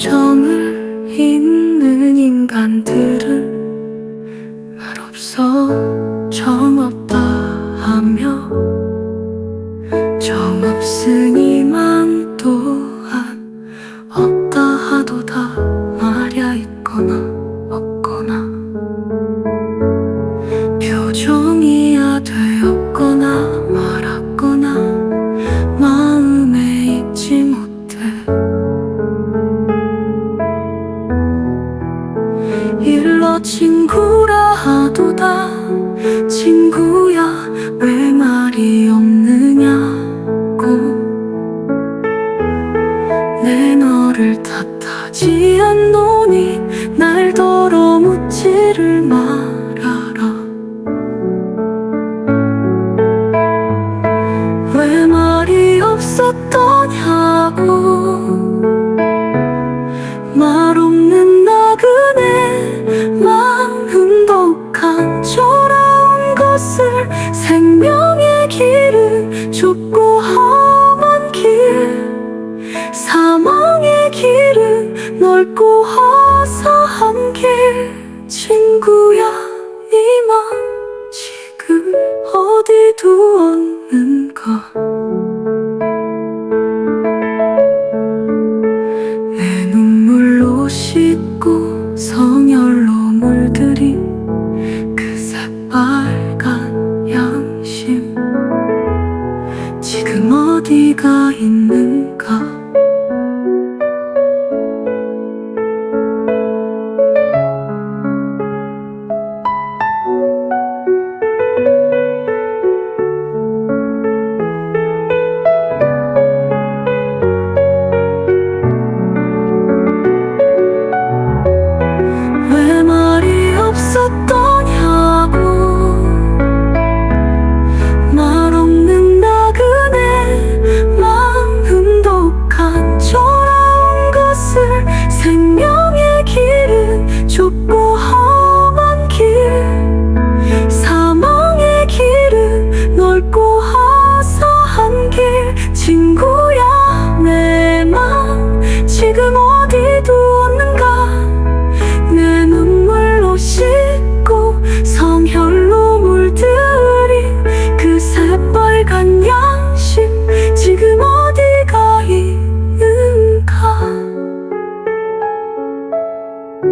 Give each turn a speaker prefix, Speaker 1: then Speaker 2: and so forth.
Speaker 1: 정을 잇는 인간들은 말없어 정없다 하며 정없으니만 또한 없다 하도다 말야 있거나 일러 친구라 하도다. 친구야 왜 말이 없느냐고 내 너를 탓하지 않노니 날 더러 묻지를 말 좁고 험한 길 사망의 길은 넓고 화사한 길. 친구야 이만 지금 어디 두었는가 어디가 있는가